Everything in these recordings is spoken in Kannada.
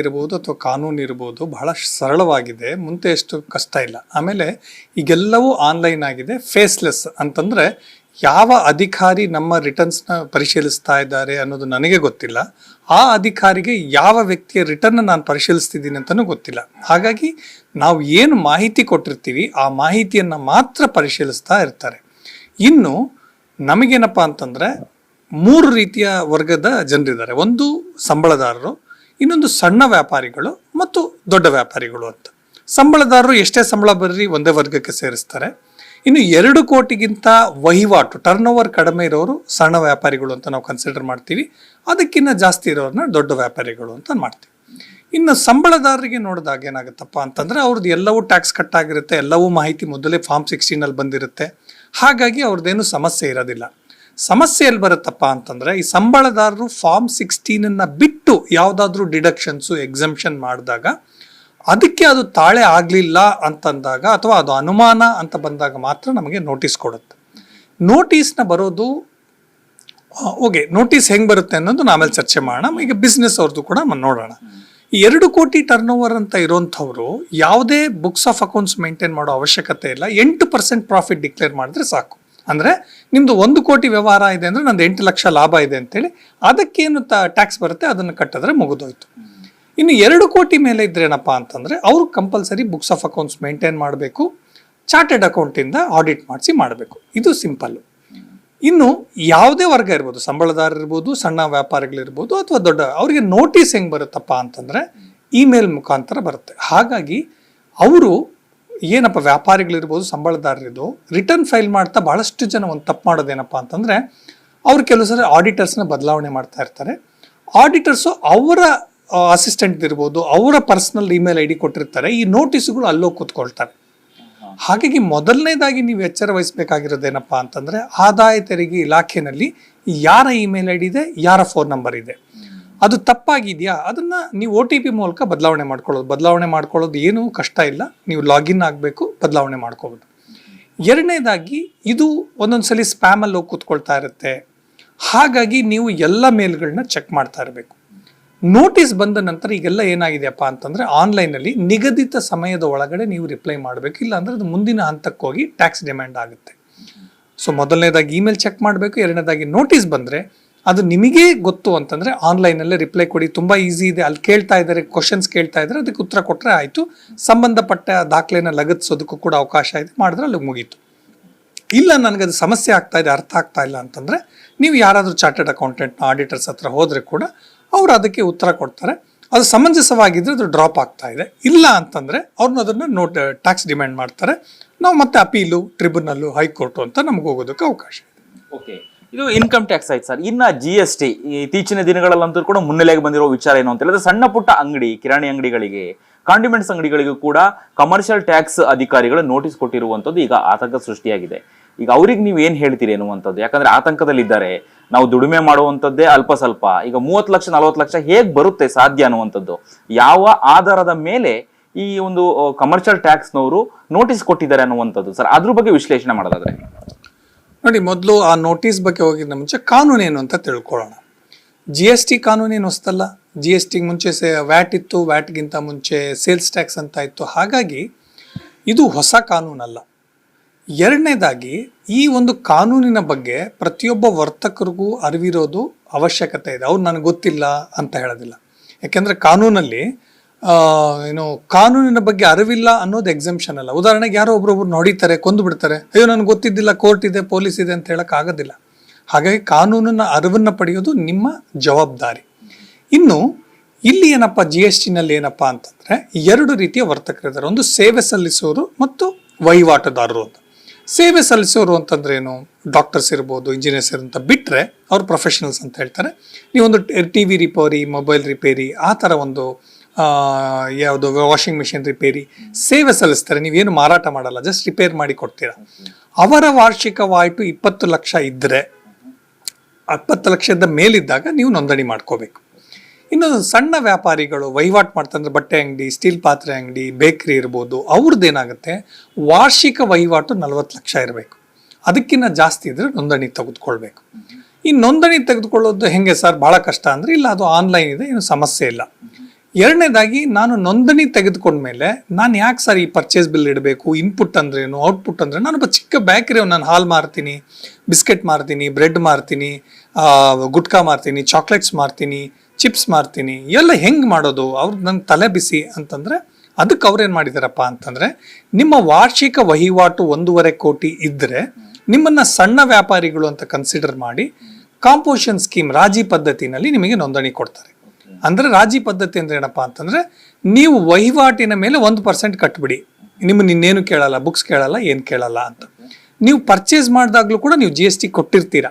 ಇರ್ಬೋದು ಅಥವಾ ಕಾನೂನು ಇರ್ಬೋದು ಬಹಳ ಸರಳವಾಗಿದೆ, ಮುಂದೆ ಎಷ್ಟು ಕಷ್ಟ ಇಲ್ಲ. ಆಮೇಲೆ ಈಗೆಲ್ಲವೂ ಆನ್ಲೈನ್ ಆಗಿದೆ ಫೇಸ್ಲೆಸ್ ಅಂತಂದರೆ ಯಾವ ಅಧಿಕಾರಿ ನಮ್ಮ ರಿಟರ್ನ್ಸ್ನ ಪರಿಶೀಲಿಸ್ತಾ ಇದ್ದಾರೆ ಅನ್ನೋದು ನನಗೆ ಗೊತ್ತಿಲ್ಲ. ಆ ಅಧಿಕಾರಿಗೆ ಯಾವ ವ್ಯಕ್ತಿಯ ರಿಟರ್ನ್ ನಾನು ಪರಿಶೀಲಿಸ್ತಿದ್ದೀನಿ ಅಂತಲೂ ಗೊತ್ತಿಲ್ಲ. ಹಾಗಾಗಿ ನಾವು ಏನು ಮಾಹಿತಿ ಕೊಟ್ಟಿರ್ತೀವಿ, ಆ ಮಾಹಿತಿಯನ್ನು ಮಾತ್ರ ಪರಿಶೀಲಿಸ್ತಾ ಇರ್ತಾರೆ. ಇನ್ನು ನಮಗೇನಪ್ಪ ಅಂತಂದರೆ ಮೂರು ರೀತಿಯ ವರ್ಗದ ಜನರಿದ್ದಾರೆ. ಒಂದು ಸಂಬಳದಾರರು, ಇನ್ನೊಂದು ಸಣ್ಣ ವ್ಯಾಪಾರಿಗಳು ಮತ್ತು ದೊಡ್ಡ ವ್ಯಾಪಾರಿಗಳು ಅಂತ. ಸಂಬಳದಾರರು ಎಷ್ಟೇ ಸಂಬಳ ಬರ್ರಿ ಒಂದೇ ವರ್ಗಕ್ಕೆ ಸೇರಿಸ್ತಾರೆ. ಇನ್ನು ಎರಡು ಕೋಟಿಗಿಂತ ವಹಿವಾಟು ಟರ್ನ್ ಓವರ್ ಕಡಿಮೆ ಇರೋರು ಸಣ್ಣ ವ್ಯಾಪಾರಿಗಳು ಅಂತ ನಾವು ಕನ್ಸಿಡರ್ ಮಾಡ್ತೀವಿ. ಅದಕ್ಕಿಂತ ಜಾಸ್ತಿ ಇರೋರನ್ನ ದೊಡ್ಡ ವ್ಯಾಪಾರಿಗಳು ಅಂತ ಮಾಡ್ತೀವಿ. ಇನ್ನು ಸಂಬಳದಾರರಿಗೆ ನೋಡಿದಾಗ ಏನಾಗುತ್ತಪ್ಪ ಅಂತಂದರೆ ಅವ್ರದ್ದು ಎಲ್ಲವೂ ಟ್ಯಾಕ್ಸ್ ಕಟ್ ಆಗಿರುತ್ತೆ, ಎಲ್ಲವೂ ಮಾಹಿತಿ ಮೊದಲೇ ಫಾರ್ಮ್ ಸಿಕ್ಸ್ಟೀನಲ್ಲಿ ಬಂದಿರುತ್ತೆ. ಹಾಗಾಗಿ ಅವ್ರದ್ದೇನು ಸಮಸ್ಯೆ ಇರೋದಿಲ್ಲ. ಸಮಸ್ಯೆ ಎಲ್ಲಿ ಬರುತ್ತಪ್ಪ ಅಂತಂದರೆ ಈ ಸಂಬಳದಾರರು ಫಾರ್ಮ್ ಸಿಕ್ಸ್ಟೀನನ್ನು ಬಿಟ್ಟು ಯಾವುದಾದ್ರೂ ಡಿಡಕ್ಷನ್ಸು ಎಕ್ಸಮ್ಷನ್ ಮಾಡಿದಾಗ ಅದಕ್ಕೆ ಅದು ತಾಳೆ ಆಗಲಿಲ್ಲ ಅಂತಂದಾಗ ಅಥವಾ ಅದು ಅನುಮಾನ ಅಂತ ಬಂದಾಗ ಮಾತ್ರ ನಮಗೆ ನೋಟಿಸ್ ಕೊಡುತ್ತೆ. ನೋಟಿಸ್ನ ಬರೋದು ಓಕೆ ನೋಟಿಸ್ ಹೆಂಗೆ ಬರುತ್ತೆ ಅನ್ನೋದು ನಾಮೇಲೆ ಚರ್ಚೆ ಮಾಡೋಣ, ಈಗ ಬಿಸ್ನೆಸ್ ಅವ್ರದ್ದು ಕೂಡ ನೋಡೋಣ. ಎರಡು ಕೋಟಿ ಟರ್ನ್ ಓವರ್ ಅಂತ ಇರೋಂಥವ್ರು ಯಾವುದೇ ಬುಕ್ಸ್ ಆಫ್ ಅಕೌಂಟ್ಸ್ ಮೇಂಟೈನ್ ಮಾಡೋ ಅವಶ್ಯಕತೆ ಇಲ್ಲ. ಎಂಟು ಪರ್ಸೆಂಟ್ ಪ್ರಾಫಿಟ್ ಡಿಕ್ಲೇರ್ ಮಾಡಿದ್ರೆ ಸಾಕು. ಅಂದರೆ ನಿಮ್ಮದು ಒಂದು ಕೋಟಿ ವ್ಯವಹಾರ ಇದೆ ಅಂದರೆ ನಂದು ಎಂಟು ಲಕ್ಷ ಲಾಭ ಇದೆ ಅಂತೇಳಿ ಅದಕ್ಕೇನು ಟ್ಯಾಕ್ಸ್ ಬರುತ್ತೆ, ಅದನ್ನು ಕಟ್ಟಿದ್ರೆ ಮುಗಿದೋಯ್ತು. ಇನ್ನು ಎರಡು ಕೋಟಿ ಮೇಲೆ ಇದ್ರೆ ಏನಪ್ಪ ಅಂತಂದ್ರೆ ಅವ್ರು compulsory books of accounts maintain ಮಾಡಬೇಕು ಚಾರ್ಟೆಡ್ ಅಕೌಂಟಿಂದ ಆಡಿಟ್ ಮಾಡಿಸಿ ಮಾಡಬೇಕು. ಇದು ಸಿಂಪಲ್ ಇನ್ನು ಯಾವುದೇ ವರ್ಗ ಇರ್ಬೋದು, ಸಂಬಳದಾರ ಇರ್ಬೋದು, ಸಣ್ಣ ವ್ಯಾಪಾರಿಗಳಿರ್ಬೋದು ಅಥವಾ ದೊಡ್ಡ, ಅವರಿಗೆ ನೋಟಿಸ್ ಹೆಂಗೆ ಬರುತ್ತಪ್ಪ ಅಂತಂದರೆ ಇಮೇಲ್ ಮುಖಾಂತರ ಬರುತ್ತೆ. ಹಾಗಾಗಿ ಅವರು ಏನಪ್ಪ, ವ್ಯಾಪಾರಿಗಳಿರ್ಬೋದು ಸಂಬಳದಾರರಿದ್ದು ರಿಟರ್ನ್ ಫೈಲ್ ಮಾಡ್ತಾ ಭಾಳಷ್ಟು ಜನ ಒಂದು ತಪ್ಪು ಮಾಡೋದೇನಪ್ಪ ಅಂತಂದರೆ ಅವ್ರು ಕೆಲವು ಸಲ ಆಡಿಟರ್ಸ್ನ ಬದಲಾವಣೆ ಮಾಡ್ತಾ ಇರ್ತಾರೆ. ಆಡಿಟರ್ಸು ಅವರ ಅಸಿಸ್ಟೆಂಟ್ ಇರ್ಬೋದು, ಅವರ ಪರ್ಸ್ನಲ್ ಇಮೇಲ್ ಐ ಡಿ ಕೊಟ್ಟಿರ್ತಾರೆ. ಈ ನೋಟಿಸ್ಗಳು ಅಲ್ಲೋಗಿ ಕೂತ್ಕೊಳ್ತಾರೆ ಹಾಗಾಗಿ ಮೊದಲನೇದಾಗಿ ನೀವು ಎಚ್ಚರ ವಹಿಸಬೇಕಾಗಿರೋದೇನಪ್ಪ ಅಂತಂದರೆ ಆದಾಯ ತೆರಿಗೆ ಇಲಾಖೆನಲ್ಲಿ ಯಾರ ಇಮೇಲ್ ಐ ಇದೆ, ಯಾರ ಫೋನ್ ನಂಬರ್ ಇದೆ. ಅದು ತಪ್ಪಾಗಿದೆಯಾ? ಅದನ್ನು ನೀವು ಒ ಟಿ ಪಿ ಮೂಲಕ ಬದಲಾವಣೆ ಮಾಡ್ಕೊಳ್ಳೋದು. ಬದಲಾವಣೆ ಮಾಡ್ಕೊಳ್ಳೋದು ಏನು ಕಷ್ಟ ಇಲ್ಲ. ನೀವು ಲಾಗಿನ್ ಆಗಬೇಕು, ಬದಲಾವಣೆ ಮಾಡ್ಕೋಬೋದು. ಎರಡನೇದಾಗಿ ಇದು ಒಂದೊಂದ್ಸಲಿ ಸ್ಪ್ಯಾಮಲ್ಲಿ ಹೋಗಿ ಕೂತ್ಕೊಳ್ತಾ ಇರುತ್ತೆ. ಹಾಗಾಗಿ ನೀವು ಎಲ್ಲ ಮೇಲ್ಗಳನ್ನ ಚೆಕ್ ಮಾಡ್ತಾ ಇರಬೇಕು. ನೋಟಿಸ್ ಬಂದ ನಂತರ ಈಗೆಲ್ಲ ಏನಾಗಿದೆಯಪ್ಪ ಅಂತಂದರೆ ಆನ್ಲೈನಲ್ಲಿ ನಿಗದಿತ ಸಮಯದ ಒಳಗಡೆ ನೀವು ರಿಪ್ಲೈ ಮಾಡಬೇಕು. ಇಲ್ಲ ಅಂದ್ರೆ ಅದು ಮುಂದಿನ ಹಂತಕ್ಕೆ ಹೋಗಿ ಟ್ಯಾಕ್ಸ್ ಡಿಮ್ಯಾಂಡ್ ಆಗುತ್ತೆ. ಸೊ ಮೊದಲನೇದಾಗಿ ಇಮೇಲ್ ಚೆಕ್ ಮಾಡಬೇಕು, ಎರಡನೇದಾಗಿ ನೋಟಿಸ್ ಬಂದರೆ ಅದು ನಿಮಗೆ ಗೊತ್ತು ಅಂತಂದರೆ ಆನ್ಲೈನಲ್ಲೇ ರಿಪ್ಲೈ ಕೊಡಿ. ತುಂಬ ಈಸಿ ಇದೆ. ಅಲ್ಲಿ ಕೇಳ್ತಾ ಇದ್ದಾರೆ ಕ್ವಶನ್ಸ್ ಕೇಳ್ತಾ ಇದ್ದಾರೆ, ಅದಕ್ಕೆ ಉತ್ತರ ಕೊಟ್ಟರೆ ಆಯಿತು. ಸಂಬಂಧಪಟ್ಟ ದಾಖಲೆನ ಲಗತ್ತಿಸೋದಕ್ಕೂ ಕೂಡ ಅವಕಾಶ ಇದೆ. ಮಾಡಿದ್ರೆ ಅಲ್ಲಿ ಮುಗೀತು. ಇಲ್ಲ, ನನಗೆ ಅದು ಸಮಸ್ಯೆ ಆಗ್ತಾ ಇದೆ, ಅರ್ಥ ಆಗ್ತಾ ಇಲ್ಲ ಅಂತಂದರೆ ನೀವು ಯಾರಾದರೂ ಚಾರ್ಟೆಡ್ ಅಕೌಂಟೆಂಟ್ನ ಆಡಿಟರ್ಸ್ ಹತ್ರ ಹೋದರೆ ಕೂಡ ಅವ್ರು ಅದಕ್ಕೆ ಉತ್ತರ ಕೊಡ್ತಾರೆ. ಅದು ಸಮಂಜಸವಾಗಿದ್ದರೆ ಅದು ಡ್ರಾಪ್ ಆಗ್ತಾ ಇದೆ. ಇಲ್ಲ ಅಂತಂದರೆ ಅವ್ರನ್ನ ಅದನ್ನು ನೋಟ್ ಟ್ಯಾಕ್ಸ್ ಡಿಮ್ಯಾಂಡ್ ಮಾಡ್ತಾರೆ. ನಾವು ಮತ್ತೆ ಅಪೀಲು ಟ್ರಿಬ್ಯುನಲ್ಲು ಹೈಕೋರ್ಟು ಅಂತ ನಮ್ಗೆ ಹೋಗೋದಕ್ಕೆ ಅವಕಾಶ ಇದೆ. ಓಕೆ. ಇದು ಇನ್ಕಮ್ ಟ್ಯಾಕ್ಸ್ ಆಯ್ತು ಸರ್. ಇನ್ನು ಜಿ ಎಸ್ ಟಿ ಇತ್ತೀಚಿನ ದಿನಗಳಲ್ಲಂತೂ ಕೂಡ ಮುನ್ನೆಲೆಗೆ ಬಂದಿರೋ ವಿಚಾರ ಏನು ಅಂತ ಹೇಳಿದ್ರೆ ಸಣ್ಣ ಪುಟ್ಟ ಅಂಗಡಿ, ಕಿರಾಣಿ ಅಂಗಡಿಗಳಿಗೆ ಕಾಂಡಿಮೆಂಟ್ಸ್ ಅಂಗಡಿಗಳಿಗೂ ಕೂಡ ಕಮರ್ಷಿಯಲ್ ಟ್ಯಾಕ್ಸ್ ಅಧಿಕಾರಿಗಳು ನೋಟಿಸ್ ಕೊಟ್ಟಿರುವಂಥದ್ದು ಈಗ ಆತಂಕ ಸೃಷ್ಟಿಯಾಗಿದೆ. ಈಗ ಅವ್ರಿಗೆ ನೀವು ಏನು ಹೇಳ್ತೀರಿ ಅನ್ನುವಂಥದ್ದು ಯಾಕಂದ್ರೆ ಆತಂಕದಲ್ಲಿದ್ದಾರೆ. ನಾವು ದುಡಿಮೆ ಮಾಡುವಂಥದ್ದೇ ಅಲ್ಪ ಸ್ವಲ್ಪ. ಈಗ ಮೂವತ್ತು ಲಕ್ಷ, ನಲವತ್ತು ಲಕ್ಷ ಹೇಗೆ ಬರುತ್ತೆ ಸಾಧ್ಯ ಅನ್ನುವಂಥದ್ದು? ಯಾವ ಆಧಾರದ ಮೇಲೆ ಈ ಒಂದು ಕಮರ್ಷಿಯಲ್ ಟ್ಯಾಕ್ಸ್ನವರು ನೋಟಿಸ್ ಕೊಟ್ಟಿದ್ದಾರೆ ಅನ್ನುವಂಥದ್ದು? ಸರ್, ಅದ್ರ ಬಗ್ಗೆ ವಿಶ್ಲೇಷಣೆ ಮಾಡೋದಾದ್ರೆ. ನೋಡಿ, ಮೊದಲು ಆ ನೋಟಿಸ್ ಬಗ್ಗೆ ಹೋಗಿದ್ದ ಮುಂಚೆ ಕಾನೂನು ಏನು ಅಂತ ತಿಳ್ಕೊಳ್ಳೋಣ. ಜಿ ಎಸ್ ಟಿ ಕಾನೂನೇನು ಹೊಸ್ತಲ್ಲ? ಜಿ ಎಸ್ ಟಿಗೆ ಮುಂಚೆ ಸೇ, ವ್ಯಾಟ್ ಇತ್ತು, ವ್ಯಾಟ್ಗಿಂತ ಮುಂಚೆ ಸೇಲ್ಸ್ ಟ್ಯಾಕ್ಸ್ ಅಂತ ಇತ್ತು. ಹಾಗಾಗಿ ಇದು ಹೊಸ ಕಾನೂನಲ್ಲ. ಎರಡನೇದಾಗಿ ಈ ಒಂದು ಕಾನೂನಿನ ಬಗ್ಗೆ ಪ್ರತಿಯೊಬ್ಬ ವರ್ತಕರಿಗೂ ಅರಿವಿರೋದು ಅವಶ್ಯಕತೆ ಇದೆ. ಅವ್ರು ನನಗೆ ಗೊತ್ತಿಲ್ಲ ಅಂತ ಹೇಳೋದಿಲ್ಲ. ಯಾಕೆಂದರೆ ಕಾನೂನಲ್ಲಿ ಏನು, ಕಾನೂನಿನ ಬಗ್ಗೆ ಅರಿವಿಲ್ಲ ಅನ್ನೋದು ಎಕ್ಸೆಂಪ್ಷನ್ ಅಲ್ಲ. ಉದಾಹರಣೆಗೆ ಯಾರೋ ಒಬ್ರೊಬ್ರು ನೋಡಿತಾರೆ ಕೊಂದು ಬಿಡ್ತಾರೆ. ಅಯ್ಯೋ, ನನಗೆ ಗೊತ್ತಿದ್ದಿಲ್ಲ, ಕೋರ್ಟ್ ಇದೆ, ಪೊಲೀಸ್ ಇದೆ ಅಂತ ಹೇಳೋಕ್ಕಾಗೋದಿಲ್ಲ ಹಾಗಾಗಿ ಕಾನೂನನ್ನ ಅರಿವನ್ನು ಪಡೆಯೋದು ನಿಮ್ಮ ಜವಾಬ್ದಾರಿ. ಇನ್ನು ಇಲ್ಲಿ ಏನಪ್ಪ ಜಿ ಎಸ್ ಟಿನಲ್ಲಿ ಏನಪ್ಪ ಅಂತಂದರೆ ಎರಡು ರೀತಿಯ ವರ್ತಕರಿದ್ದಾರೆ. ಒಂದು ಸೇವೆ ಸಲ್ಲಿಸೋರು ಮತ್ತು ವಹಿವಾಟುದಾರರು ಅಂತ. ಸೇವೆ ಸಲ್ಲಿಸೋರು ಅಂತಂದ್ರೆ ಏನು? ಡಾಕ್ಟರ್ಸ್ ಇರ್ಬೋದು ಇಂಜಿನಿಯರ್ಸ್ ಅಂತ ಬಿಟ್ಟರೆ ಅವ್ರು ಪ್ರೊಫೆಷನಲ್ಸ್ ಅಂತ ಹೇಳ್ತಾರೆ. ನೀವೊಂದು T V repair mobile repair ಆ ಥರ ಒಂದು ಯಾವುದು ವಾಷಿಂಗ್ ಮಿಷಿನ್ ರಿಪೇರಿ ಸೇವೆ ಸಲ್ಲಿಸ್ತಾರೆ. ನೀವೇನು ಮಾರಾಟ ಮಾಡಲ್ಲ ಜಸ್ಟ್ ರಿಪೇರ್ ಮಾಡಿ ಕೊಡ್ತೀರಾ. ಅವರ ವಾರ್ಷಿಕ ವಾಯ್ಟು ಇಪ್ಪತ್ತು ಲಕ್ಷ ಇದ್ದರೆ ಇಪ್ಪತ್ತು ಲಕ್ಷದ ಮೇಲಿದ್ದಾಗ ನೀವು ನೋಂದಣಿ ಮಾಡ್ಕೋಬೇಕು. ಇನ್ನು ಸಣ್ಣ ವ್ಯಾಪಾರಿಗಳು ವಹಿವಾಟು ಮಾಡ್ತಂದ್ರೆ ಬಟ್ಟೆ ಅಂಗಡಿ, ಸ್ಟೀಲ್ ಪಾತ್ರೆ ಅಂಗಡಿ, ಬೇಕ್ರಿ ಇರ್ಬೋದು ಅವ್ರದ್ದು ಏನಾಗುತ್ತೆ? ವಾರ್ಷಿಕ ವಹಿವಾಟು ನಲವತ್ತು ಲಕ್ಷ ಇರಬೇಕು. ಅದಕ್ಕಿಂತ ಜಾಸ್ತಿ ಇದ್ರೆ ನೋಂದಣಿ ತೆಗೆದುಕೊಳ್ಬೇಕು. ಈ ನೋಂದಣಿ ತೆಗೆದುಕೊಳ್ಳೋದು ಹೆಂಗೆ ಸರ್? ಭಾಳ ಕಷ್ಟ ಅಂದರೆ ಇಲ್ಲ, ಅದು ಆನ್ಲೈನ್ ಇದೆ, ಏನು ಸಮಸ್ಯೆ ಇಲ್ಲ. ಎರಡನೇದಾಗಿ, ನಾನು ನೋಂದಣಿ ತೆಗೆದುಕೊಂಡ್ಮೇಲೆ ನಾನು ಯಾಕೆ ಸರ್ ಈ ಪರ್ಚೇಸ್ ಬಿಲ್ ಇಡಬೇಕು? ಇನ್ಪುಟ್ ಅಂದ್ರೇನು ಔಟ್ಪುಟ್ ಅಂದ್ರೆ ನಾನು ಚಿಕ್ಕ ಬೇಕರಿ ನಾನು ಹಾಲು ಮಾರ್ತೀನಿ ಬಿಸ್ಕೆಟ್ ಮಾರ್ತೀನಿ ಬ್ರೆಡ್ ಮಾರ್ತೀನಿ ಗುಟ್ಕಾ ಮಾರ್ತೀನಿ ಚಾಕ್ಲೇಟ್ಸ್ ಮಾರ್ತೀನಿ ಚಿಪ್ಸ್ ಮಾರ್ತೀನಿ, ಎಲ್ಲ ಹೆಂಗೆ ಮಾಡೋದು, ಅವ್ರು ನಂಗೆ ತಲೆ ಬಿಸಿ ಅಂತಂದರೆ ಅದಕ್ಕೆ ಅವ್ರೇನು ಮಾಡಿದಾರಪ್ಪ ಅಂತಂದರೆ, ನಿಮ್ಮ ವಾರ್ಷಿಕ ವಹಿವಾಟು ಒಂದೂವರೆ ಕೋಟಿ ಇದ್ದರೆ ನಿಮ್ಮನ್ನು ಸಣ್ಣ ವ್ಯಾಪಾರಿಗಳು ಅಂತ ಕನ್ಸಿಡರ್ ಮಾಡಿ ಕಾಂಪೋಷನ್ ಸ್ಕೀಮ್ ರಾಜಿ ಪದ್ಧತಿನಲ್ಲಿ ನಿಮಗೆ ನೋಂದಣಿ ಕೊಡ್ತಾರೆ. ಅಂದರೆ ರಾಜಿ ಪದ್ಧತಿ ಅಂದ್ರೆ ಏನಪ್ಪ ಅಂತಂದರೆ, ನೀವು ವಹಿವಾಟಿನ ಮೇಲೆ ಒಂದು ಪರ್ಸೆಂಟ್ ಕಟ್ಬಿಡಿ. ನಿಮ್ಮನ್ನ ಇನ್ನೇನು ಕೇಳಲ್ಲ ಬುಕ್ಸ್ ಕೇಳಲ್ಲ, ಏನು ಕೇಳಲ್ಲ ಅಂತ. ನೀವು ಪರ್ಚೇಸ್ ಮಾಡಿದಾಗಲೂ ಕೂಡ ನೀವು ಜಿ ಎಸ್ ಟಿ ಕೊಟ್ಟಿರ್ತೀರಾ.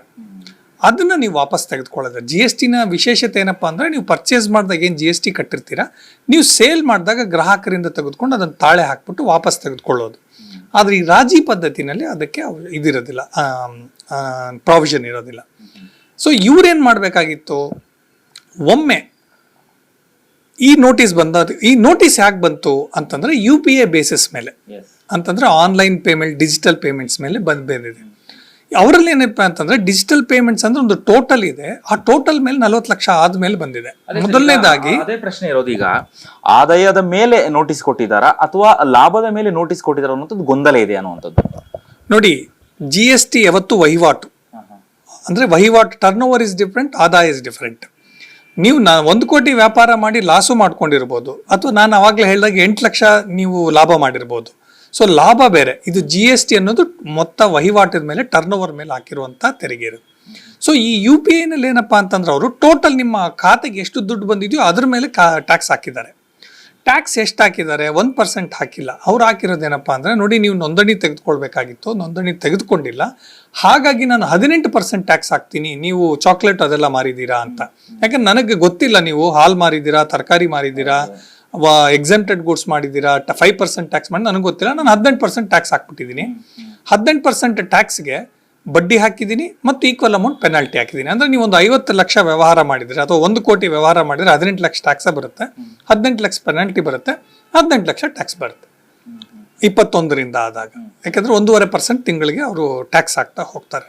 ಅದನ್ನ ನೀವು ವಾಪಸ್ ತೆಗೆದುಕೊಳ್ಳೋದು. ಜಿ ಎಸ್ ಟಿನ ವಿಶೇಷತೆ ಏನಪ್ಪ ಅಂದ್ರೆ ನೀವು ಪರ್ಚೇಸ್ ಮಾಡಿದಾಗ ಏನು ಜಿ ಎಸ್ ಟಿ ಕಟ್ಟಿರ್ತೀರಾ? ನೀವು ಸೇಲ್ ಮಾಡಿದಾಗ ಗ್ರಾಹಕರಿಂದ ತೆಗೆದುಕೊಂಡು ಅದನ್ನು ತಾಳೆ ಹಾಕ್ಬಿಟ್ಟು ವಾಪಸ್ ತೆಗೆದುಕೊಳ್ಳೋದು. ಆದರೆ ಈ ರಾಜಿ ಪದ್ಧತಿನಲ್ಲಿ ಅದಕ್ಕೆ ಇದಿರೋದಿಲ್ಲ ಪ್ರಾವಿಷನ್ ಇರೋದಿಲ್ಲ. ಸೊ ಇವ್ರೇನು ಮಾಡಬೇಕಾಗಿತ್ತು? ಒಮ್ಮೆ ಈ ನೋಟಿಸ್ ಬಂದ ಈ ನೋಟಿಸ್ ಯಾಕೆ ಬಂತು ಅಂತಂದರೆ ಯು ಪಿ ಎ ಬೇಸಿಸ್ ಮೇಲೆ. ಅಂತಂದ್ರೆ ಆನ್ಲೈನ್ ಪೇಮೆಂಟ್ ಡಿಜಿಟಲ್ ಪೇಮೆಂಟ್ಸ್ ಮೇಲೆ ಬಂದ್ ಬಂದಿದೆ. ಅವರಲ್ಲಿ ಏನಪ್ಪ ಅಂತಂದ್ರೆ ಡಿಜಿಟಲ್ ಪೇಮೆಂಟ್ಸ್ ಅಂದ್ರೆ ಒಂದು ಟೋಟಲ್ ಇದೆ. ಆ ಟೋಟಲ್ ಮೇಲೆ ನಲವತ್ತು ಲಕ್ಷ ಆದ್ಮೇಲೆ ಬಂದಿದೆ. ಮೊದಲನೇದಾಗಿ ಅದೇ ಪ್ರಶ್ನೆ ಇರೋದು ಈಗ ಆದಾಯದ ಮೇಲೆ ನೋಟಿಸ್ ಕೊಟ್ಟಿದ್ದಾರಾ ಅಥವಾ ಲಾಭದ ಮೇಲೆ ನೋಟಿಸ್ ಕೊಟ್ಟಿದಾರ ಅನ್ನೋದು ಗೊಂದಲ ಇದೆ ಅನ್ನುವಂಥದ್ದು? ನೋಡಿ ಜಿ ಎಸ್ ಟಿ ಯಾವತ್ತು ವಹಿವಾಟು. ಅಂದ್ರೆ ವಹಿವಾಟು ಟರ್ನ್ ಓವರ್ ಇಸ್ ಡಿಫ್ರೆಂಟ್ ಆದಾಯ ಇಸ್ ಡಿಫ್ರೆಂಟ್ ನೀವು ನಾ ಒಂದು ಕೋಟಿ ವ್ಯಾಪಾರ ಮಾಡಿ ಲಾಸು ಮಾಡ್ಕೊಂಡಿರ್ಬೋದು. ಅಥವಾ ನಾನು ಅವಾಗಲೇ ಹೇಳಿದಾಗ ಎಂಟು ಲಕ್ಷ ನೀವು ಲಾಭ ಮಾಡಿರ್ಬೋದು. ಸೊ ಲಾಭ ಬೇರೆ. ಇದು ಜಿ ಎಸ್ ಟಿ ಅನ್ನೋದು ಮೊತ್ತ ವಹಿವಾಟಿನ ಮೇಲೆ ಟರ್ನ್ ಓವರ್ ಮೇಲೆ ಹಾಕಿರುವಂಥ ತೆರಿಗೆ ಇದು. ಸೊ ಈ ಯು ಪಿ ಐನಲ್ಲಿ ಏನಪ್ಪ ಅಂತಂದ್ರೆ ಅವರು ಟೋಟಲ್ ನಿಮ್ಮ ಖಾತೆಗೆ ಎಷ್ಟು ದುಡ್ಡು ಬಂದಿದೆಯೋ ಅದ್ರ ಮೇಲೆ ಟ್ಯಾಕ್ಸ್ ಹಾಕಿದ್ದಾರೆ. ಟ್ಯಾಕ್ಸ್ ಎಷ್ಟು ಹಾಕಿದ್ದಾರೆ? ಒಂದು ಪರ್ಸೆಂಟ್ ಹಾಕಿಲ್ಲ. ಅವ್ರು ಹಾಕಿರೋದೇನಪ್ಪ ಅಂದರೆ, ನೋಡಿ ನೀವು ನೋಂದಣಿ ತೆಗೆದುಕೊಳ್ಬೇಕಾಗಿತ್ತು, ನೋಂದಣಿ ತೆಗೆದುಕೊಂಡಿಲ್ಲ. ಹಾಗಾಗಿ ನಾನು ಹದಿನೆಂಟು ಪರ್ಸೆಂಟ್ ಟ್ಯಾಕ್ಸ್ ಹಾಕ್ತೀನಿ, ನೀವು ಚಾಕ್ಲೇಟ್ ಅದೆಲ್ಲ ಮಾರಿದ್ದೀರಾ ಅಂತ. ಯಾಕಂದ್ರೆ ನನಗೆ ಗೊತ್ತಿಲ್ಲ ನೀವು ಹಾಲು ಮಾರಿದ್ದೀರಾ, ತರಕಾರಿ ಮಾರಿದ್ದೀರಾ ಎಕ್ಸೆಂಪ್ಟೆಡ್ ಗೂಡ್ಸ್ ಮಾಡಿದ್ದೀರಾ ಫೈವ್ ಪರ್ಸೆಂಟ್ ಟ್ಯಾಕ್ಸ್ ಮಾಡಿ, ನನಗೆ ಗೊತ್ತಿಲ್ಲ. ನಾನು ಹದಿನೆಂಟು ಪರ್ಸೆಂಟ್ ಟ್ಯಾಕ್ಸ್ ಹಾಕ್ಬಿಟ್ಟಿದ್ದೀನಿ. ಹದಿನೆಂಟು ಪರ್ಸೆಂಟ್ ಟ್ಯಾಕ್ಸ್ಗೆ ಬಡ್ಡಿ ಹಾಕಿದ್ದೀನಿ ಮತ್ತು ಈಕ್ವಲ್ ಅಮೌಂಟ್ ಪೆನಾಲ್ಟಿ ಹಾಕಿದ್ದೀನಿ. ಅಂದರೆ ನೀವು ಒಂದು ಐವತ್ತು ಲಕ್ಷ ವ್ಯವಹಾರ ಮಾಡಿದರೆ ಅಥವಾ ಒಂದು ಕೋಟಿ ವ್ಯವಹಾರ ಮಾಡಿದರೆ ಹದಿನೆಂಟು ಲಕ್ಷ ಟ್ಯಾಕ್ಸ್ ಬರುತ್ತೆ. ಹದಿನೆಂಟು ಲಕ್ಷ ಪೆನಾಲ್ಟಿ ಬರುತ್ತೆ. ಹದಿನೆಂಟು ಲಕ್ಷ ಟ್ಯಾಕ್ಸ್ ಬರುತ್ತೆ. ಇಪ್ಪತ್ತೊಂದರಿಂದ ಆದಾಗ. ಯಾಕಂದ್ರೆ ಒಂದೂವರೆ ಪರ್ಸೆಂಟ್ ತಿಂಗಳಿಗೆ ಅವರು ಟ್ಯಾಕ್ಸ್ ಹಾಕ್ತಾ ಹೋಗ್ತಾರೆ.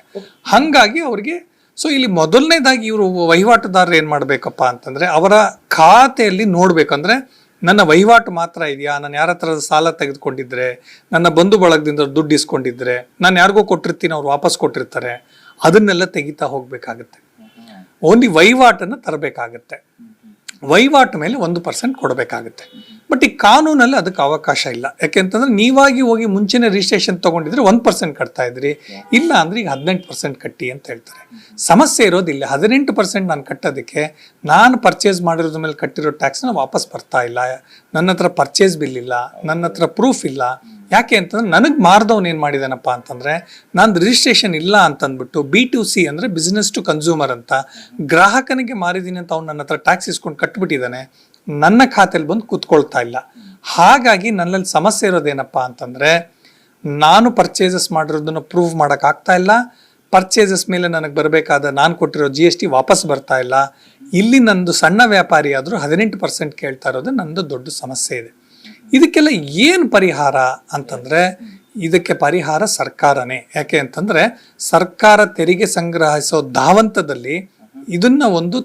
ಹಾಗಾಗಿ ಅವರಿಗೆ ಸೊ ಇಲ್ಲಿ ಮೊದಲನೇದಾಗಿ ಇವರು ವಹಿವಾಟುದಾರರು ಏನು ಮಾಡಬೇಕಪ್ಪ ಅಂತಂದರೆ ಅವರ ಖಾತೆಯಲ್ಲಿ ನೋಡ್ಬೇಕಂದ್ರೆ ನನ್ನ ವಹಿವಾಟು ಮಾತ್ರ ಇದೆಯಾ? ನಾನು ಯಾರ ಹತ್ರ ಸಾಲ ತೆಗೆದುಕೊಂಡಿದ್ರೆ? ನನ್ನ ಬಂಧು ಬಳಗದಿಂದ ದುಡ್ಡು ಇಸ್ಕೊಂಡಿದ್ರೆ? ನಾನು ಯಾರಿಗೋ ಕೊಟ್ಟಿರ್ತೀನಿ ಅವ್ರು ವಾಪಸ್ ಕೊಟ್ಟಿರ್ತಾರೆ. ಅದನ್ನೆಲ್ಲ ತೆಗಿತಾ ಹೋಗ್ಬೇಕಾಗತ್ತೆ. ಓನ್ಲಿ ವಹಿವಾಟನ್ನು ತರಬೇಕಾಗತ್ತೆ. ವಹಿವಾಟು ಮೇಲೆ ಒಂದು ಪರ್ಸೆಂಟ್ ಕೊಡಬೇಕಾಗುತ್ತೆ. ಬಟ್ ಈ ಕಾನೂನಲ್ಲಿ ಅದಕ್ಕೆ ಅವಕಾಶ ಇಲ್ಲ. ಯಾಕೆಂತಂದ್ರೆ ನೀವಾಗಿ ಹೋಗಿ ಮುಂಚೆನೆ ರಿಜಿಸ್ಟ್ರೇಷನ್ ತಗೊಂಡಿದ್ರೆ ಒಂದು ಪರ್ಸೆಂಟ್ ಕಟ್ತಾ ಇದ್ರಿ. ಇಲ್ಲ ಅಂದ್ರೆ ಈಗ ಹದಿನೆಂಟು ಪರ್ಸೆಂಟ್ ಕಟ್ಟಿ ಅಂತ ಹೇಳ್ತಾರೆ. ಸಮಸ್ಯೆ ಇರೋದಿಲ್ಲ. ಹದಿನೆಂಟು ಪರ್ಸೆಂಟ್ ನಾನು ಕಟ್ಟೋದಕ್ಕೆ ನಾನು ಪರ್ಚೇಸ್ ಮಾಡಿರೋದ್ರ ಮೇಲೆ ಕಟ್ಟಿರೋ ಟ್ಯಾಕ್ಸ್ನ ವಾಪಸ್ ಬರ್ತಾ ಇಲ್ಲ. ನನ್ನ ಹತ್ರ ಪರ್ಚೇಸ್ ಬಿಲ್ ಇಲ್ಲ. ನನ್ನ ಹತ್ರ ಪ್ರೂಫ್ ಇಲ್ಲ. ಯಾಕೆ ಅಂತಂದ್ರೆ ನನಗೆ ಮಾರ್ದವ್ನು ಏನು ಮಾಡಿದಾನಪ್ಪ ಅಂತಂದ್ರೆ, ನಾನು ರಿಜಿಸ್ಟ್ರೇಷನ್ ಇಲ್ಲ ಅಂತಂದ್ಬಿಟ್ಟು ಬಿ ಟು ಸಿ ಅಂದ್ರೆ ಬಿಸ್ನೆಸ್ ಟು ಕನ್ಸ್ಯೂಮರ್ ಅಂತ ಗ್ರಾಹಕನಿಗೆ ಮಾರಿದ್ದೀನಿ ಅಂತ ಅವ್ನು ನನ್ನ ಹತ್ರ ಟ್ಯಾಕ್ಸ್ ಇಸ್ಕೊಂಡು ಕಟ್ಬಿಟ್ಟಿದ್ದಾನೆ ನನ್ನ ಖಾತೆಯಲ್ಲಿ ಬಂದು ಕೂತ್ಕೊಳ್ತಾ ಇಲ್ಲ. ಹಾಗಾಗಿ ನನ್ನಲ್ಲಿ ಸಮಸ್ಯೆ ಇರೋದೇನಪ್ಪ ಅಂತಂದ್ರೆ, ನಾನು ಪರ್ಚೇಸಸ್ ಮಾಡಿರೋದನ್ನು ಪ್ರೂವ್ ಮಾಡಕ್ ಆಗ್ತಾ ಇಲ್ಲ ಪರ್ಚೇಸಸ್ ಮೇಲೆ ನನಗೆ ಬರಬೇಕಾದ ನಾನು ಕೊಟ್ಟಿರೋ ಜಿ ಎಸ್ ಟಿ ವಾಪಸ್ ಬರ್ತಾ ಇಲ್ಲ. ಇಲ್ಲಿ ನಂದು ಸಣ್ಣ ವ್ಯಾಪಾರಿ ಆದರೂ ಹದಿನೆಂಟು ಪರ್ಸೆಂಟ್ ಕೇಳ್ತಾ ಇರೋದು ನಂದು ದೊಡ್ಡ ಸಮಸ್ಯೆ ಇದೆ. ಇದಕ್ಕೆಲ್ಲ ಏನು ಪರಿಹಾರ ಅಂತಂದರೆ ಇದಕ್ಕೆ ಪರಿಹಾರ ಸರ್ಕಾರನೇ. ಯಾಕೆ ಅಂತಂದರೆ ಸರ್ಕಾರ ತೆರಿಗೆ ಸಂಗ್ರಹಿಸೋ ಧಾವಂತದಲ್ಲಿ ಇದನ್ನ ಒಂದು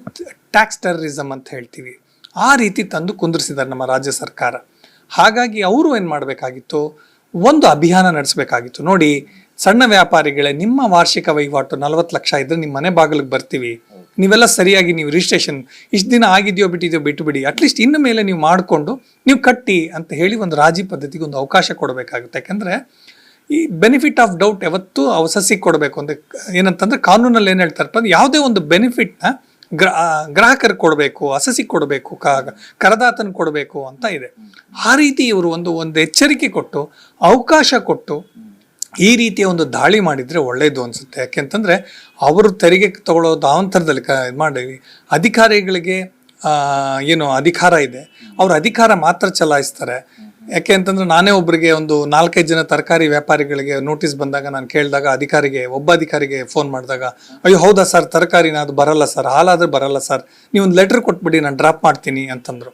ಟ್ಯಾಕ್ಸ್ ಟೆರರಿಸಮ್ ಅಂತ ಹೇಳ್ತೀವಿ. ಆ ರೀತಿ ತಂದು ಕುಂದಿರಿಸಿದ್ದಾರೆ ನಮ್ಮ ರಾಜ್ಯ ಸರ್ಕಾರ. ಹಾಗಾಗಿ ಅವರು ಏನು ಮಾಡಬೇಕಾಗಿತ್ತು? ಒಂದು ಅಭಿಯಾನ ನಡೆಸಬೇಕಾಗಿತ್ತು. ನೋಡಿ, ಸಣ್ಣ ವ್ಯಾಪಾರಿಗಳೇ, ನಿಮ್ಮ ವಾರ್ಷಿಕ ವಹಿವಾಟು ನಲವತ್ತು ಲಕ್ಷ ಇದ್ರೆ ನಿಮ್ಮ ಮನೆ ಬಾಗಿಲಿಗೆ ಬರ್ತೀವಿ. ನೀವೆಲ್ಲ ಸರಿಯಾಗಿ ನೀವು ರಿಜಿಸ್ಟ್ರೇಷನ್ ಇಷ್ಟು ದಿನ ಆಗಿದೆಯೋ ಬಿಟ್ಟಿದೆಯೋ ಬಿಟ್ಟು ಬಿಡಿ. ಅಟ್ಲೀಸ್ಟ್ ಇನ್ನು ಮೇಲೆ ನೀವು ಮಾಡಿಕೊಂಡು ನೀವು ಕಟ್ಟಿ ಅಂತ ಹೇಳಿ ಒಂದು ರಾಜಿ ಪದ್ಧತಿಗೆ ಒಂದು ಅವಕಾಶ ಕೊಡಬೇಕಾಗುತ್ತೆ. ಯಾಕೆಂದರೆ ಈ ಬೆನಿಫಿಟ್ ಆಫ್ ಡೌಟ್ ಯಾವತ್ತೂ ಅವಸಸಿ ಕೊಡಬೇಕು. ಅಂತ ಏನಂತಂದ್ರೆ ಕಾನೂನಲ್ಲಿ ಏನು ಹೇಳ್ತಾರಪ್ಪ ಅಂದ್ರೆ ಯಾವುದೇ ಒಂದು ಬೆನಿಫಿಟ್ನ ಗ್ರಾ ಗ್ರಾಹಕರು ಕೊಡಬೇಕು, ಅಸಸಿ ಕೊಡಬೇಕು, ಕ, ಕರದಾತನ ಕೊಡಬೇಕು ಅಂತ ಇದೆ. ಆ ರೀತಿ ಇವರು ಒಂದು ಒಂದು ಎಚ್ಚರಿಕೆ ಕೊಟ್ಟು ಅವಕಾಶ ಕೊಟ್ಟು ಈ ರೀತಿಯ ಒಂದು ದಾಳಿ ಮಾಡಿದರೆ ಒಳ್ಳೆಯದು ಅನಿಸುತ್ತೆ. ಯಾಕೆಂತಂದರೆ ಅವರು ತೆರಿಗೆ ತಗೊಳ್ಳೋ ದಾವಂತರದಲ್ಲಿ ಕ ಇದು ಮಾಡಿ ಅಧಿಕಾರಿಗಳಿಗೆ ಏನು ಅಧಿಕಾರ ಇದೆ. ಅವ್ರ ಅಧಿಕಾರ ಮಾತ್ರ ಚಲಾಯಿಸ್ತಾರೆ. ಯಾಕೆ ಅಂತಂದ್ರೆ ನಾನೇ ಒಬ್ಬರಿಗೆ ಒಂದು ನಾಲ್ಕೈದು ಜನ ತರಕಾರಿ ವ್ಯಾಪಾರಿಗಳಿಗೆ ನೋಟಿಸ್ ಬಂದಾಗ ನಾನು ಕೇಳಿದಾಗ ಅಧಿಕಾರಿಗೆ, ಒಬ್ಬ ಅಧಿಕಾರಿಗೆ ಫೋನ್ ಮಾಡಿದಾಗ, ಅಯ್ಯೋ, ಹೌದಾ ಸರ್, ತರಕಾರಿನ ಅದು ಬರಲ್ಲ ಸರ್ ಹಾಲಾದ್ರೆ ಬರಲ್ಲ ಸರ್ ನೀವು ಒಂದು ಲೆಟರ್ ಕೊಟ್ಬಿಡಿ, ನಾನು ಡ್ರಾಪ್ ಮಾಡ್ತೀನಿ ಅಂತಂದ್ರು.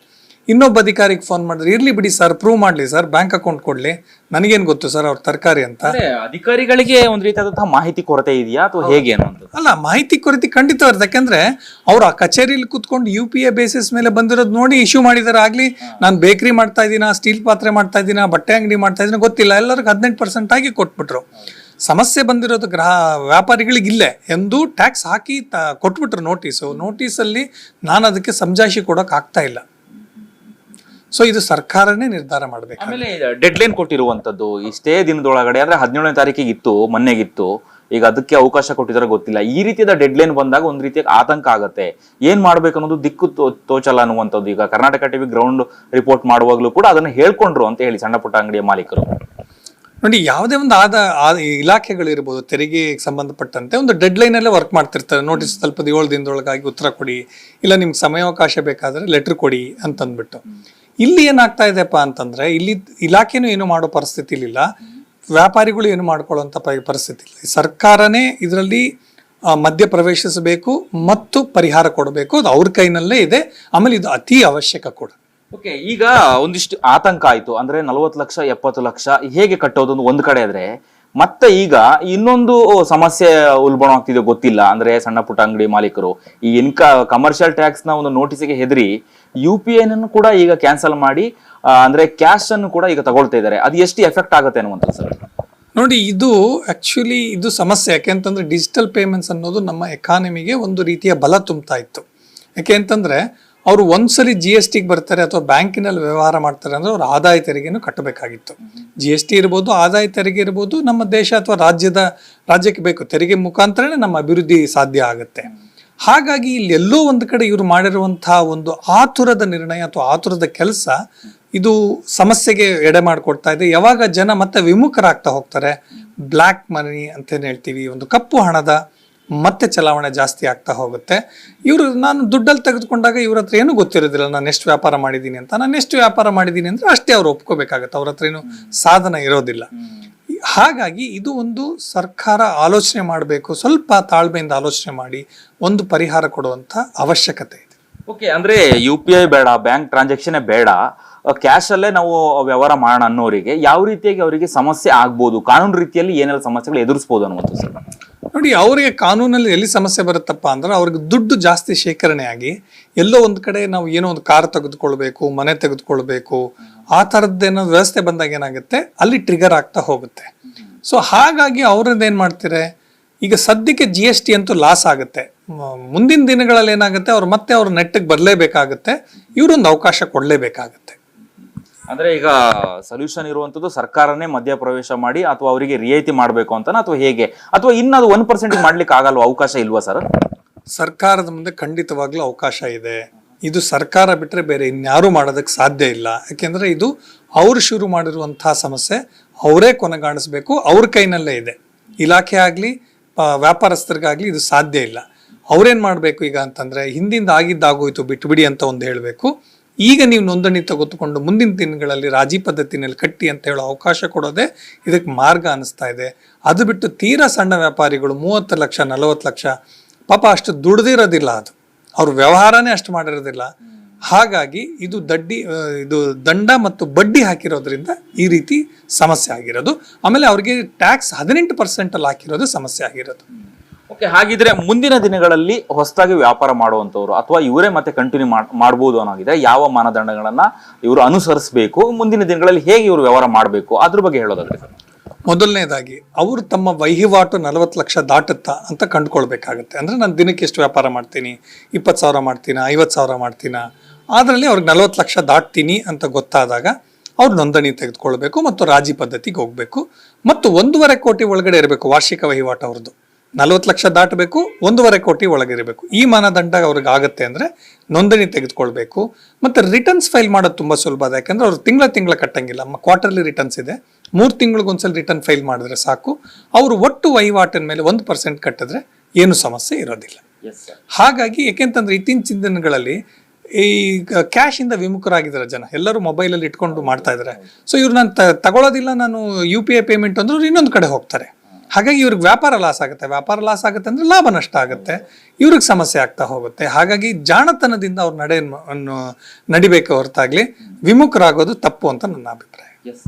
ಇನ್ನೊಬ್ಬ ಅಧಿಕಾರಿಗೆ ಫೋನ್ ಮಾಡಿದ್ರೆ ಇರ್ಲಿ ಬಿಡಿ ಸರ್ ಪ್ರೂವ್ ಮಾಡ್ಲಿ ಸರ್ ಬ್ಯಾಂಕ್ ಅಕೌಂಟ್ ಕೊಡ್ಲಿ. ನನಗೇನ್ ಗೊತ್ತು ಸರ್ ಅವ್ರ ತರಕಾರಿ ಅಂತ? ಅಂದ್ರೆ ಅಧಿಕಾರಿಗಳಿಗೆ ಒಂದ್ ರೀತಿಯಾದಂತಹ ಮಾಹಿತಿ ಕೊರತೆ ಇದೆಯಾ ಅಥವಾ ಹೇಗೆ ಅಲ್ಲ ಮಾಹಿತಿ ಕೊರತೆ ಖಂಡಿತ ಯಾಕಂದ್ರೆ ಅವ್ರು ಆ ಕಚೇರಿಲಿ ಕುತ್ಕೊಂಡು ಯು ಪಿ ಎ ಬೇಸಿಸ್ ಮೇಲೆ ಬಂದಿರೋದು ನೋಡಿ ಇಶ್ಯೂ ಮಾಡಿದಾರೆ. ಆಗ್ಲಿ ನಾನು ಬೇಕರಿ ಮಾಡ್ತಾ ಇದ್ದೀನ ಸ್ಟೀಲ್ ಪಾತ್ರೆ ಮಾಡ್ತಾ ಇದ್ದೀನ ಬಟ್ಟೆ ಅಂಗಡಿ ಮಾಡ್ತಾ ಇದ್ದೀನ ಗೊತ್ತಿಲ್ಲ. ಎಲ್ಲರಿಗೂ ಹದಿನೆಂಟು ಪರ್ಸೆಂಟ್ ಆಗಿ ಕೊಟ್ಬಿಟ್ರು. ಸಮಸ್ಯೆ ಬಂದಿರೋದು ಗ್ರಹ ವ್ಯಾಪಾರಿಗಳಿಗಿಲ್ಲ. ಎಂದು ಟ್ಯಾಕ್ಸ್ ಹಾಕಿ ತ ಕೊಟ್ಬಿಟ್ರು ನೋಟಿಸು ನೋಟಿಸಲ್ಲಿ ನಾನು ಅದಕ್ಕೆ ಸಮಜಾಯಿಷಿ ಕೊಡೋಕೆ ಆಗ್ತಾ ಇಲ್ಲ. ಸೊ ಇದು ಸರ್ಕಾರನೇ ನಿರ್ಧಾರ ಮಾಡಬೇಕು ಆಮೇಲೆ ಡೆಡ್ ಲೈನ್ ಕೊಟ್ಟಿರುವಂತದ್ದು ಇಷ್ಟೇ ದಿನದೊಳಗಡೆ ಅಂದ್ರೆ ಹದಿನೇಳನೇ ತಾರೀಕಿಗೆ ಇತ್ತು ಮೊನ್ನೆಗಿತ್ತು ಈಗ ಅದಕ್ಕೆ ಅವಕಾಶ ಕೊಟ್ಟಿದ್ರೆ ಗೊತ್ತಿಲ್ಲ. ಈ ರೀತಿಯಾದ ಡೆಡ್ ಲೈನ್ ಬಂದಾಗ ಒಂದ್ ರೀತಿಯ ಆತಂಕ ಆಗುತ್ತೆ. ಏನ್ ಮಾಡ್ಬೇಕು ಅನ್ನೋದು ದಿಕ್ಕು ತೋಚಲ್ಲ ಅನ್ನುವಂಥದ್ದು. ಈಗ ಕರ್ನಾಟಕ ಟಿವಿ ಗ್ರೌಂಡ್ ರಿಪೋರ್ಟ್ ಮಾಡುವಾಗಲೂ ಕೂಡ ಅದನ್ನ ಹೇಳ್ಕೊಂಡ್ರು ಅಂತ ಹೇಳಿ ಸಣ್ಣ ಪುಟ್ಟ ಅಂಗಡಿಯ ಮಾಲೀಕರು. ನೋಡಿ ಯಾವುದೇ ಒಂದು ಆದ ಇಲಾಖೆಗಳಿರ್ಬೋದು ತೆರಿಗೆಗೆ ಸಂಬಂಧಪಟ್ಟಂತೆ ಒಂದು ಡೆಡ್ ಲೈನಲ್ಲೇ ವರ್ಕ್ ಮಾಡ್ತಿರ್ತಾರೆ. ನೋಟಿಸ್ ತಲುಪದ ಏಳು ದಿನದೊಳಗಾಗಿ ಉತ್ತರ ಕೊಡಿ ಇಲ್ಲ ನಿಮ್ಗೆ ಸಮಯಾವಕಾಶ ಬೇಕಾದರೆ ಲೆಟ್ರ್ ಕೊಡಿ ಅಂತಂದ್ಬಿಟ್ಟು. ಇಲ್ಲಿ ಏನಾಗ್ತಾ ಇದೆಪ್ಪ ಅಂತಂದ್ರೆ, ಇಲ್ಲಿ ಇಲಾಖೆನೂ ಏನು ಮಾಡೋ ಪರಿಸ್ಥಿತಿ ಇಲ್ಲ ವ್ಯಾಪಾರಿಗಳು ಏನು ಮಾಡ್ಕೊಳ್ಳುವಂತ ಪರಿಸ್ಥಿತಿ ಇಲ್ಲ ಸರ್ಕಾರನೇ ಇದರಲ್ಲಿ ಮಧ್ಯ ಪ್ರವೇಶಿಸಬೇಕು ಮತ್ತು ಪರಿಹಾರ ಕೊಡಬೇಕು. ಅದು ಅವ್ರ ಕೈನಲ್ಲೇ ಇದೆ. ಆಮೇಲೆ ಇದು ಅತಿ ಅವಶ್ಯಕ ಕೂಡ. ಓಕೆ, ಈಗ ಒಂದಿಷ್ಟು ಆತಂಕ ಆಯ್ತು. ಅಂದ್ರೆ ನಲವತ್ತು ಲಕ್ಷ, ಎಪ್ಪತ್ತು ಲಕ್ಷ, ಹೇಗೆ ಕಟ್ಟೋದು ಒಂದ್ ಕಡೆ ಆದ್ರೆ ಮತ್ತೆ ಈಗ ಇನ್ನೊಂದು ಸಮಸ್ಯೆ ಉಲ್ಬಣ ಆಗ್ತಿದೆ ಗೊತ್ತಿಲ್ಲ. ಅಂದ್ರೆ ಸಣ್ಣ ಪುಟ್ಟ ಅಂಗಡಿ ಮಾಲೀಕರು. ಈ ಇನ್ಕ ಕಮರ್ಷಿಯಲ್ ಟ್ಯಾಕ್ಸ್ನ ಒಂದು ನೋಟಿಸ್ಗೆ ಹೆದರಿ ಯು ಪಿ ಐ ನನ್ನು ಕೂಡ ಈಗ ಕ್ಯಾನ್ಸಲ್ ಮಾಡಿ ಅಂದ್ರೆ ಕ್ಯಾಶ್ ಅನ್ನು ಕೂಡ ಈಗ ತಗೊಳ್ತಾ ಇದ್ದಾರೆ. ಅದು ಎಷ್ಟು ಎಫೆಕ್ಟ್ ಆಗುತ್ತೆ ಅನ್ನುವಂಥದ್ದು ಸರ್? ನೋಡಿ, ಇದು ಆಕ್ಚುಲಿ ಇದು ಸಮಸ್ಯೆ. ಯಾಕೆ ಅಂತಂದ್ರೆ ಡಿಜಿಟಲ್ ಪೇಮೆಂಟ್ಸ್ ಅನ್ನೋದು ನಮ್ಮ ಎಕಾನಮಿಗೆ ಒಂದು ರೀತಿಯ ಬಲ ತುಂಬ್ತಾ ಇತ್ತು. ಯಾಕೆ ಅಂತಂದ್ರೆ ಅವರು ಒಂದ್ಸಲಿ ಜಿ ಎಸ್ ಟಿಗೆ ಬರ್ತಾರೆ ಅಥವಾ ಬ್ಯಾಂಕಿನಲ್ಲಿ ವ್ಯವಹಾರ ಮಾಡ್ತಾರೆ ಅಂದರೆ ಅವ್ರ ಆದಾಯ ತೆರಿಗೆನೂ ಕಟ್ಟಬೇಕಾಗಿತ್ತು. ಜಿ ಎಸ್ ಟಿ ಇರ್ಬೋದು, ಆದಾಯ ತೆರಿಗೆ ಇರ್ಬೋದು, ನಮ್ಮ ದೇಶ ಅಥವಾ ರಾಜ್ಯದ, ರಾಜ್ಯಕ್ಕೆ ಬೇಕು. ತೆರಿಗೆ ಮುಖಾಂತರನೇ ನಮ್ಮ ಅಭಿವೃದ್ಧಿ ಸಾಧ್ಯ ಆಗುತ್ತೆ. ಹಾಗಾಗಿ ಇಲ್ಲಿ ಎಲ್ಲೋ ಒಂದು ಕಡೆ ಇವರು ಮಾಡಿರುವಂತಹ ಒಂದು ಆತುರದ ನಿರ್ಣಯ ಅಥವಾ ಆತುರದ ಕೆಲಸ ಇದು ಸಮಸ್ಯೆಗೆ ಎಡೆ ಮಾಡಿಕೊಡ್ತಾ ಇದೆ. ಯಾವಾಗ ಜನ ಮತ್ತೆ ವಿಮುಖರಾಗ್ತಾ ಹೋಗ್ತಾರೆ, ಬ್ಲ್ಯಾಕ್ ಮನಿ ಅಂತೇನು ಹೇಳ್ತೀವಿ, ಒಂದು ಕಪ್ಪು ಹಣದ ಮತ್ತೆ ಚಲಾವಣೆ ಜಾಸ್ತಿ ಆಗ್ತಾ ಹೋಗುತ್ತೆ. ಇವರು ನಾನು ದುಡ್ಡಲ್ಲಿ ತೆಗೆದುಕೊಂಡಾಗ ಇವ್ರ ಹತ್ರ ಏನೂ ಗೊತ್ತಿರೋದಿಲ್ಲ, ನಾನು ಎಷ್ಟು ವ್ಯಾಪಾರ ಮಾಡಿದ್ದೀನಿ ಅಂತ. ನಾನು ಎಷ್ಟು ವ್ಯಾಪಾರ ಮಾಡಿದ್ದೀನಿ ಅಂದ್ರೆ ಅಷ್ಟೇ ಅವ್ರು ಒಪ್ಕೋಬೇಕಾಗತ್ತೆ. ಅವ್ರ ಹತ್ರ ಏನು ಸಾಧನ ಇರೋದಿಲ್ಲ. ಹಾಗಾಗಿ ಇದು ಒಂದು ಸರ್ಕಾರ ಆಲೋಚನೆ ಮಾಡಬೇಕು, ಸ್ವಲ್ಪ ತಾಳ್ಮೆಯಿಂದ ಆಲೋಚನೆ ಮಾಡಿ, ಒಂದು ಪರಿಹಾರ ಕೊಡುವಂಥ ಅವಶ್ಯಕತೆ ಇದೆ. ಓಕೆ, ಅಂದರೆ ಯು ಪಿ ಐ ಬೇಡ, ಬ್ಯಾಂಕ್ ಟ್ರಾನ್ಸಾಕ್ಷನ್ ಬೇಡ. ಕ್ಯಾಶಲ್ಲೇ ನಾವು ವ್ಯವಹಾರ ಮಾಡೋಣ ಅನ್ನೋರಿಗೆ ಯಾವ ರೀತಿಯಾಗಿ ಅವರಿಗೆ ಸಮಸ್ಯೆ ಆಗ್ಬೋದು, ಕಾನೂನು ರೀತಿಯಲ್ಲಿ ಏನೆಲ್ಲ ಸಮಸ್ಯೆಗಳು ಎದುರಿಸ್ಬೋದು ಅನ್ನುವಂಥದ್ದು ಸರ್? ನೋಡಿ, ಅವರಿಗೆ ಕಾನೂನಲ್ಲಿ ಎಲ್ಲಿ ಸಮಸ್ಯೆ ಬರುತ್ತಪ್ಪ ಅಂದ್ರೆ ಅವ್ರಿಗೆ ದುಡ್ಡು ಜಾಸ್ತಿ ಶೇಖರಣೆ ಆಗಿ ಎಲ್ಲೋ ಒಂದು ಕಡೆ ನಾವು ಏನೋ ಒಂದು ಕಾರ್ ತೆಗೆದುಕೊಳ್ಬೇಕು, ಮನೆ ತೆಗೆದುಕೊಳ್ಬೇಕು, ಆ ಥರದ್ದೇನೋ ವ್ಯವಸ್ಥೆ ಬಂದಾಗ ಏನಾಗುತ್ತೆ? ಅಲ್ಲಿ ಟ್ರಿಗರ್ ಆಗ್ತಾ ಹೋಗುತ್ತೆ. ಸೊ ಹಾಗಾಗಿ ಅವ್ರದ್ದು ಏನು ಮಾಡ್ತಾರೆ? ಈಗ ಸದ್ಯಕ್ಕೆ ಜಿ ಎಸ್ ಟಿ ಅಂತೂ ಲಾಸ್ ಆಗುತ್ತೆ. ಮುಂದಿನ ದಿನಗಳಲ್ಲಿ ಏನಾಗುತ್ತೆ? ಅವ್ರು ಮತ್ತೆ ಅವ್ರ ನೆಟ್ಟಿಗೆ ಬರಲೇಬೇಕಾಗುತ್ತೆ. ಇವರೊಂದು ಅವಕಾಶ ಕೊಡಲೇಬೇಕಾಗುತ್ತೆ. ಅಂದ್ರೆ ಈಗ ಸೊಲ್ಯೂಷನ್ ಇರುವಂತದ್ದು ಸರ್ಕಾರನೇ ಮಧ್ಯಪ್ರವೇಶ ಮಾಡಿ ಅಥವಾ ಅವರಿಗೆ ರಿಯಾಯಿತಿ ಮಾಡಬೇಕು ಅಂತ ಅಥವಾ ಹೇಗೆ? ಅಥವಾ ಇನ್ನದು ಒನ್ ಪರ್ಸೆಂಟ್ ಮಾಡ್ಲಿಕ್ಕೆ ಆಗಲ್ವಾ ಅವಕಾಶ ಇಲ್ವಾ ಸರ್? ಸರ್ಕಾರದ ಮುಂದೆ ಖಂಡಿತವಾಗ್ಲೂ ಅವಕಾಶ ಇದೆ. ಇದು ಸರ್ಕಾರ ಬಿಟ್ಟರೆ ಬೇರೆ ಇನ್ಯಾರು ಮಾಡೋದಕ್ಕೆ ಸಾಧ್ಯ ಇಲ್ಲ. ಯಾಕೆಂದ್ರೆ ಇದು ಅವ್ರು ಶುರು ಮಾಡಿರುವಂತಹ ಸಮಸ್ಯೆ ಅವರೇ ಕೊನೆಗಾಣಿಸ್ಬೇಕು, ಅವ್ರ ಕೈನಲ್ಲೇ ಇದೆ. ಇಲಾಖೆ ಆಗಲಿ ವ್ಯಾಪಾರಸ್ಥರಿಗಾಗಲಿ ಇದು ಸಾಧ್ಯ ಇಲ್ಲ. ಅವ್ರೇನು ಮಾಡಬೇಕು ಈಗ ಅಂತಂದ್ರೆ ಹಿಂದಿಂದ ಆಗಿದ್ದಾಗೋಯ್ತು ಬಿಟ್ಬಿಡಿ ಅಂತ ಒಂದು ಹೇಳಬೇಕು. ಈಗ ನೀವು ನೋಂದಣಿ ತೆಗೆದುಕೊಂಡು ಮುಂದಿನ ದಿನಗಳಲ್ಲಿ ರಾಜಿ ಪದ್ಧತಿನಲ್ಲಿ ಕಟ್ಟಿ ಅಂತ ಹೇಳೋ ಅವಕಾಶ ಕೊಡೋದೇ ಇದಕ್ಕೆ ಮಾರ್ಗ ಅನಿಸ್ತಾ ಇದೆ. ಅದು ಬಿಟ್ಟು ತೀರಾ ಸಣ್ಣ ವ್ಯಾಪಾರಿಗಳು ಮೂವತ್ತು ಲಕ್ಷ, ನಲವತ್ತು ಲಕ್ಷ, ಪಾಪ ಅಷ್ಟು ದುಡ್ದಿರೋದಿಲ್ಲ ಅದು. ಅವ್ರ ವ್ಯವಹಾರನೇ ಅಷ್ಟು ಮಾಡಿರೋದಿಲ್ಲ. ಹಾಗಾಗಿ ಇದು ದಡ್ಡಿ ಇದು ದಂಡ ಮತ್ತು ಬಡ್ಡಿ ಹಾಕಿರೋದ್ರಿಂದ ಈ ರೀತಿ ಸಮಸ್ಯೆ ಆಗಿರೋದು. ಆಮೇಲೆ ಅವ್ರಿಗೆ ಟ್ಯಾಕ್ಸ್ ಹದಿನೆಂಟು ಪರ್ಸೆಂಟಲ್ಲಿ ಹಾಕಿರೋದು ಸಮಸ್ಯೆ ಆಗಿರೋದು. ಹಾಗಿದ್ರೆ ಮುಂದಿನ ದಿನಗಳಲ್ಲಿ ಹೊಸದಾಗಿ ವ್ಯಾಪಾರ ಮಾಡುವಂತವ್ರು ಅಥವಾ ಇವರೇ ಮತ್ತೆ ಕಂಟಿನ್ಯೂ ಮಾಡಬಹುದು ಅನ್ನೋದಿದ್ರೆ ಯಾವ ಮಾನದಂಡಗಳನ್ನ ಇವರು ಅನುಸರಿಸಬೇಕು, ಮುಂದಿನ ದಿನಗಳಲ್ಲಿ ಹೇಗೆ ಇವರು ವ್ಯವಹಾರ ಮಾಡಬೇಕು, ಅದ್ರ ಬಗ್ಗೆ ಹೇಳೋದಾದ್ರೆ ಮೊದಲನೇದಾಗಿ, ಅವರು ತಮ್ಮ ವಹಿವಾಟು ನಲವತ್ತು ಲಕ್ಷ ದಾಟುತ್ತಾ ಅಂತ ಕಂಡುಕೊಳ್ಬೇಕಾಗತ್ತೆ. ಅಂದರೆ ನಾನು ದಿನಕ್ಕೆ ಎಷ್ಟು ವ್ಯಾಪಾರ ಮಾಡ್ತೀನಿ? ಇಪ್ಪತ್ತು ಸಾವಿರ ಮಾಡ್ತೀನ? ಐವತ್ತು ಸಾವಿರ ಮಾಡ್ತೀನ? ಅದರಲ್ಲಿ ಅವ್ರಿಗೆ ನಲವತ್ತು ಲಕ್ಷ ದಾಟ್ತೀನಿ ಅಂತ ಗೊತ್ತಾದಾಗ ಅವ್ರು ನೋಂದಣಿ ತೆಗೆದುಕೊಳ್ಬೇಕು ಮತ್ತು ರಾಜಿ ಪದ್ಧತಿಗೆ ಹೋಗಬೇಕು. ಮತ್ತು ಒಂದೂವರೆ ಕೋಟಿ ಒಳಗಡೆ ಇರಬೇಕು ವಾರ್ಷಿಕ ವಹಿವಾಟು ಅವ್ರದ್ದು. ನಲವತ್ತು ಲಕ್ಷ ದಾಟಬೇಕು ಒಂದೂವರೆ ಕೋಟಿ ಒಳಗಿರಬೇಕು. ಈ ಮಾನದಂಡ ಅವ್ರಿಗೆ ಆಗುತ್ತೆ ಅಂದರೆ ನೋಂದಣಿ ತೆಗೆದುಕೊಳ್ಬೇಕು. ಮತ್ತು ರಿಟರ್ನ್ಸ್ ಫೈಲ್ ಮಾಡೋದು ತುಂಬ ಸುಲಭ ಅದ. ಯಾಕಂದರೆ ಅವ್ರು ತಿಂಗಳ ತಿಂಗಳ ಕಟ್ಟಂಗಿಲ್ಲ. ಕ್ವಾರ್ಟರ್ಲಿ ರಿಟರ್ನ್ಸ್ ಇದೆ. ಮೂರು ತಿಂಗಳಿಗೊಂದ್ಸಲ ರಿಟರ್ನ್ ಫೈಲ್ ಮಾಡಿದ್ರೆ ಸಾಕು. ಅವರು ಒಟ್ಟು ವಹಿವಾಟಿನ ಮೇಲೆ ಒಂದು ಪರ್ಸೆಂಟ್ ಕಟ್ಟಿದ್ರೆ ಏನು ಸಮಸ್ಯೆ ಇರೋದಿಲ್ಲ. ಹಾಗಾಗಿ ಯಾಕೆಂತಂದ್ರೆ ಇತ್ತೀಚಿನ ದಿನಗಳಲ್ಲಿ ಈ ಕ್ಯಾಶ್ ಇಂದ ವಿಮುಖರಾಗಿದ್ದಾರೆ ಜನ. ಎಲ್ಲರೂ ಮೊಬೈಲಲ್ಲಿ ಇಟ್ಕೊಂಡು ಮಾಡ್ತಾ ಇದ್ದಾರೆ. ಸೊ ಇವ್ರು ನಾನು ತಗೊಳ್ಳೋದಿಲ್ಲ ನಾನು ಯು ಪಿ ಐ ಪೇಮೆಂಟ್ ಅಂದ್ರೆ ಇನ್ನೊಂದು ಕಡೆ ಹೋಗ್ತಾರೆ. ಹಾಗಾಗಿ ಇವ್ರಿಗೆ ವ್ಯಾಪಾರ ಲಾಸ್ ಆಗುತ್ತೆ. ವ್ಯಾಪಾರ ಲಾಸ್ ಆಗುತ್ತೆ ಅಂದ್ರೆ ಲಾಭ ನಷ್ಟ ಆಗುತ್ತೆ. ಇವ್ರಿಗೆ ಸಮಸ್ಯೆ ಆಗ್ತಾ ಹೋಗುತ್ತೆ. ಹಾಗಾಗಿ ಜಾಣತನದಿಂದ ಅವ್ರು ನಡೆ ನಡಿಬೇಕು ಹೊರತಾಗ್ಲಿ ವಿಮುಖರಾಗೋದು ತಪ್ಪು ಅಂತ ನನ್ನ ಅಭಿಪ್ರಾಯ.